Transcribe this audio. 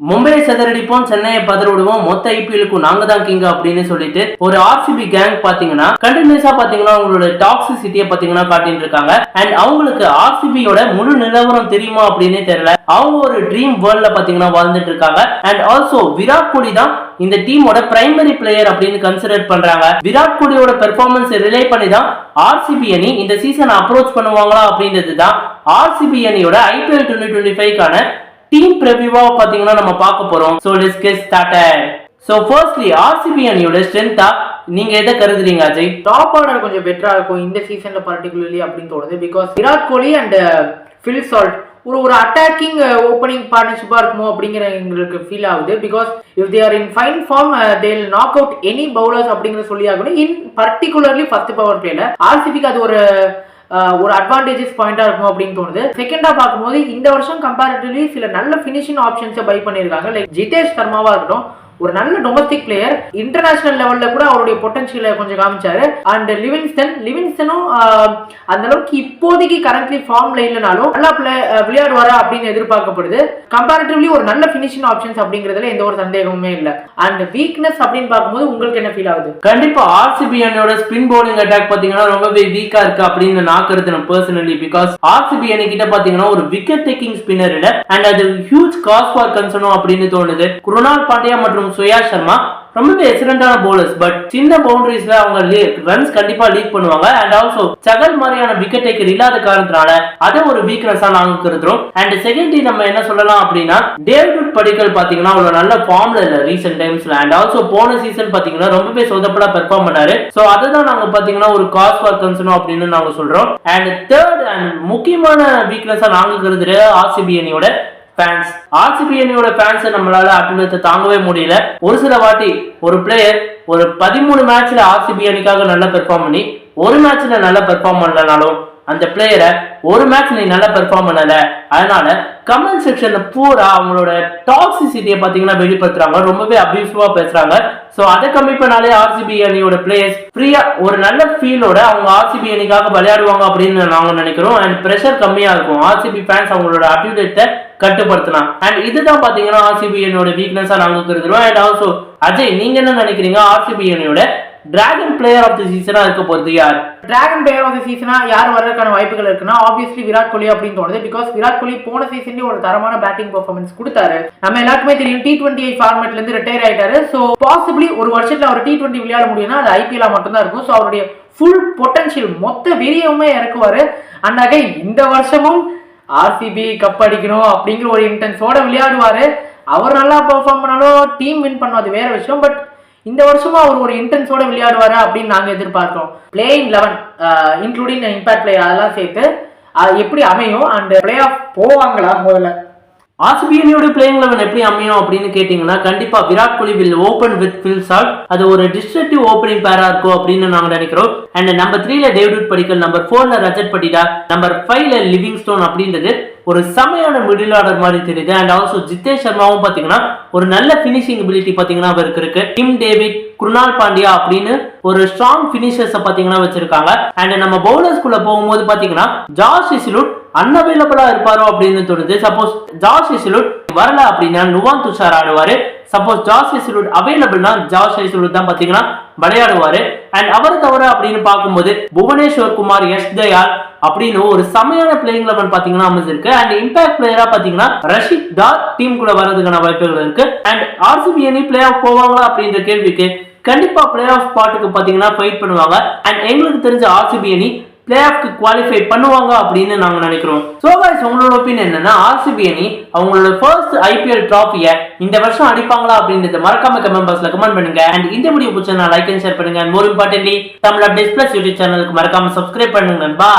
மும்பையை செதறடிப்போம் சென்னையை பதறவிடுவோம் மொத்த ஐபிஎலுக்கும் நாங்க தான் கிங் அப்படின்னு சொல்லிட்டு ஒரு ஆர்சிபி கேங் பாத்தீங்கன்னா கண்டினியூஸா பாத்தீங்கன்னா அவங்களோட டாக்ஸிசிட்டியை பாத்தீங்கன்னா காட்டிட்டு இருக்காங்க. அண்ட் அவங்களுக்கு ஆர்சிபியோட முழு நிலவரம் தெரியுமா அப்படின்னே தெரியல. அவங்க ஒரு ட்ரீம் வேர்ல்ட்ல பாத்தீங்கன்னா வாழ்ந்துட்டு இருக்காங்க. அண்ட் ஆல்சோ விராட் கோலி தான் இந்த டீமோட பிரைமரி பிளேயர் அப்படின்னு கன்சிடர் பண்றாங்க. விராட் கோலியோட பெர்ஃபார்மன்ஸ் ரிலே பண்ணி தான் ஆர்சிபி அணி இந்த சீசன் அப்ரோச் பண்ணுவாங்களா அப்படின்றது தான் ஆர்சிபி அணியோட ஐபிஎல் டுவெண்ட்டி டுவெண்ட்டி ஃபைவ்க்கான டீம் ப்ரிவியூவா பாத்தீங்கன்னா நம்ம பார்க்க போறோம். So let's get started so firstly RCB அணியோட ஸ்ட்ரென்த்தா நீங்க எதை கருதுறீங்க அஜய்? டாப் ஆர்டர் கொஞ்சம் பெட்டரா இருக்கும் இந்த சீசன்ல பர்டிகுலர்லி அப்படின்னு தோணுது. Because Virat Kohli and Phil Salt ஒரு ஒரு அட்டாக்கிங் ஓப்பனிங் பார்ட்னர்ஷிப்பாக இருக்குமோ அப்படிங்கிற எங்களுக்கு ஃபீல் ஆகுது. Because if they are in fine form they'll knock out any bowlers அப்படிங்கிற சொல்லி ஆகணும் இன் பர்டிகுலர்லி ஃபர்ஸ்ட் பவர் பிளேல ஆர்சிபிக்கு அது ஒரு ஒரு அட்வான்டேஜஸ் பாயிண்டா இருக்கும் அப்படின்னு தோணுது. செகண்டா பார்க்கும்போது இந்த வருஷம் கம்பேரிட்டிவ்லி சில நல்ல ஃபினிஷிங் ஆப்ஷன்ஸை பை பண்ணியிருக்காங்க. லைக் ஜிதேஷ் சர்மாவா இருக்கட்டும் ஒரு நல்ல டொமஸ்டிக் பிளேயர் இன்டர்நேஷனல் லெவல்ல கூட அவருடைய பொட்டன்ஷியலை கொஞ்சம் காமிச்சாரு. அண்ட் லிவிங்ஸ்டன் லிவிங்ஸ்டனும் அந்த அளவுக்கு இப்போதைக்கு கரண்ட்லி ஃபார்ம்ல இல்லைனாலும் நல்லா பிளே விளையாடுவாரா அப்படின்னு எதிர்பார்க்கப்படுது. கம்பேரிட்டிவ்லி ஒரு நல்ல ஃபினிஷிங் ஆப்ஷன்ஸ் அப்படிங்கிறதுல எந்த ஒரு சந்தேகமுமே இல்லை. அண்ட் வீக்னஸ் அப்படின்னு பார்க்கும்போது உங்களுக்கு என்ன ஃபீல் ஆகுது? கண்டிப்பா ஆர்சிபி அணியோட ஸ்பின் போலிங் அட்டாக் பாத்தீங்கன்னா ரொம்பவே வீக்கா இருக்கு அப்படின்னு நான் கருதுனேன் பர்சனலி பிகாஸ் ஆர்சிபி அணி கிட்ட பாத்தீங்கன்னா ஒரு விக்கெட் டேக்கிங் ஸ்பின்னர் இல்ல. அண்ட் அது ஹியூஜ் காஸ்ட் ஃபார் கன்சர்னும் அப்படின்னு தோணுது. குருணால் பாண்டியா மற்றும் சுயா சர்மா. ரொம்பவே எக்ஸலண்டான போலர்ஸ் பட் சின்ன பவுண்டரிஸ்ல அவங்க ரன்ஸ் கண்டிப்பா லீக் பண்ணுவாங்க. அண்ட் ஆல்சோ சகல் மாதிரியான விக்கெட் டேக்கர் இல்லாத காரணத்தினால அதை ஒரு வீக்னஸா நாங்க கருதுறோம். அண்ட் செகண்ட் நம்ம என்ன சொல்லலாம் அப்படின்னா டேவிட் படிக்கல் பாத்தீங்கன்னா அவ்வளவு நல்ல ஃபார்ம்ல இல்ல ரீசெண்ட் டைம்ஸ்ல அண்ட் ஆல்சோ போன சீசன் பாத்தீங்கன்னா ரொம்பவே சொதப்பலா பெர்ஃபார்ம் பண்ணாரு. சோ அதுதான் நாங்க பாத்தீங்கன்னா ஒரு காஸ் ஃபார் கன்சர்னோ அப்படின்னு நாங்க சொல்றோம். அண்ட் தேர்ட் அண்ட் முக்கியமான வீக்னஸா நாங்க கருதுற ஆர்சிபி அணியோட ஃபேன்ஸ் ஆர்சிபி அணியோட ஃபேன்ஸை நம்மளால அப்படின்னு தாங்கவே முடியல. ஒரு சில வாட்டி ஒரு பிளேயர் ஒரு பதிமூணு மேட்ச்ல ஆர்சிபி அணிக்காக நல்லா பெர்ஃபார்ம் பண்ணி ஒரு மேட்ச்ல நல்லா பெர்ஃபார்ம் பண்ணலனாலும் அந்த பிளேயரை ஒரு மேட்ச் நீ நல்லா பெர்ஃபார்ம் பண்ணல. அதனால கமெண்ட் செக்ஷன்ல பூரா அவங்களோட டாக்ஸிசிட்டியை பார்த்தீங்கன்னா வெளிப்படுத்துறாங்க. ரொம்பவே அபியூசிவா பேசுறாங்க. ஸோ அதை கம்மி பண்ணாலே ஆர்சிபி அணியோட பிளேயர்ஸ் ஃப்ரீயா ஒரு நல்ல ஃபீலோட அவங்க ஆர்சிபி அணிக்காக விளையாடுவாங்க அப்படின்னு நாங்கள் நினைக்கிறோம். அண்ட் ப்ரெஷர் கம்மியா இருக்கும். ஆர்சிபி ஃபேன்ஸ் அவங்களோட அட்டியூட்டை கட்டுப்படுத்தலாம். அண்ட் இதுதான் பாத்தீங்கன்னா ஆர்சிபி அணியோட வீக்னஸா நாங்க கருதுறோம். அண்ட் ஆல்சோ அஜய் நீங்க என்ன நினைக்கிறீங்க? ஆர்சிபி அணியோட டிராகன் பிளேயர் ஆஃப் தி சீசனா இருக்க போறது யார்? டிராகன் பிளேயர் ஆஃப் தி சீசனா யார் வர்றதுக்கான வாய்ப்புகள் இருக்குன்னா ஆப்வியஸ்லி விராட் கோலி அப்படின்னு தோணுது. பிகாஸ் விராட் கோலி போன சீசன்லயே ஒரு தரமான பேட்டிங் பெர்ஃபார்மன்ஸ் கொடுத்தாரு. நம்ம எல்லாருக்குமே தெரியும் டி டுவெண்ட்டி ஃபார்மேட்ல இருந்து ரிட்டையர் ஆயிட்டாரு. ஸோ பாசிபிளி ஒரு வருஷத்துல அவர் டி டுவெண்ட்டி விளையாட முடியும்னா அது ஐபிஎல் மட்டும்தான் இருக்கும். ஸோ அவருடைய ஃபுல் பொட்டன்ஷியல் மொத்த வீரியமுமே இறக்குவாரு. அண்ட் அகைன் இந்த வருஷமும் ஆர்சிபி கப் அடிக்கணும் அப்படிங்கிற ஒரு இன்டென்ஸோட விளையாடுவாரு. அவர் நல்லா பெர்ஃபார்ம் பண்ணாலும் டீம் வின் பண்ணும் அது வேற விஷயம். பட் இந்த வருஷமும் அவர் ஒரு இன்டென்ஸோட விளையாடுவார் அப்படின்னு நாங்கள் எதிர்பார்க்கிறோம். Playing eleven including impact player அதெல்லாம் சேர்த்து அது எப்படி அமையும் அண்ட் பிளே ஆஃப் போவாங்களா முதல்ல? ஆர்சிபி பிளேயிங் லெவன் எப்படி அமையும் அப்படின்னு கேட்டிங்கன்னா கண்டிப்பாக Virat Kohli will open with Phil Salt அது ஒரு டிஸ்ட்ரக்டிவ் ஓப்பனிங் பேரா இருக்கும் அப்படின்னு நாங்கள் நினைக்கிறோம். அண்ட் நம்பர் த்ரீல டேவிட் படிக்கல் நம்பர் ஃபோர்ல ரஜத் படிடா நம்பர் ஃபைவ்ல லிவிங் ஸ்டோன் அப்படின்றது ஒரு செமையான மிடில் ஆர்டர் மாதிரி தெரியுது. அண்ட் ஆல்சோ ஜித்தேஷ் சர்மாவும் பாத்தீங்கன்னா ஒரு நல்ல ஃபினிஷிங் ability பாத்தீங்கன்னா அவருக்கு இருக்கு. டிம் டேவிட் குருணால் பாண்டியா அப்படின்னு ஒரு ஸ்ட்ராங் பினிஷர்ஸ் பாத்தீங்கன்னா வச்சிருக்காங்க. அண்ட் நம்ம பவுலர்ஸ்குள்ள போகும்போது பாத்தீங்கன்னா ஜார்ஜ் இசிலுட் அன்அவைலபிளா இருப்பாரோ அப்படின்னு தோணுது சப்போஸ் ஜார்ஜ் இசிலுட் வரல அப்படின்னா நுவான் துஷார் ஆடுவாரு. சப்போஸ் ஜார்ஜ் இசிலுட் அவைலபிள்னா ஜார்ஜ் இசிலுட் தான் பாத்தீங்கன்னா விளையாடுவாரு. அண்ட் அவர் தவிர அப்படின்னு பார்க்கும்போது புவனேஸ்வர் குமார் யஷ் தயால் அப்படின்னு ஒரு செமையான பிளேயிங் லெவன் பாத்தீங்கன்னா அமைஞ்சிருக்கு. அண்ட் இம்பாக்ட் பிளேயரா பாத்தீங்கன்னா ரஷித் தார் டீம் கூட வர்றதுக்கான வாய்ப்புகள் இருக்கு. அண்ட் ஆர்சிபி அணி பிளே ஆஃப் போவாங்களா அப்படின்ற கேள்விக்கு கண்டிப்பா பிளே ஆஃப் ஸ்பாட்டுக்கு பாத்தீங்கன்னா ஃபைட் பண்ணுவாங்க. அண்ட் எங்களுக்கு தெரிஞ்ச ஆர்சிபி அணி பிளே ஆஃப்க்கு குவாலிஃபை பண்ணுவாங்க அப்படின்னு நாங்கள் நினைக்கிறோம். சோ கைஸ் உங்களோட ஒப்பீனியன் என்னன்னா ஆர்சிபி அணி அவங்களோட ஃபர்ஸ்ட் ஐபிஎல் ட்ராஃபியை இந்த வருஷம் அடிப்பாங்களா அப்படின்றத மறக்காம கமெண்ட் பாக்ஸ்ல கமெண்ட் பண்ணுங்க. அண்ட் இந்த வீடியோ பிடிச்சா லைக் அண்ட் ஷேர் பண்ணுங்க. More importantly Tamil update plus YouTube சேனலுக்கு மறக்காம சப்ஸ்கிரைப் பண்ணுங்க பா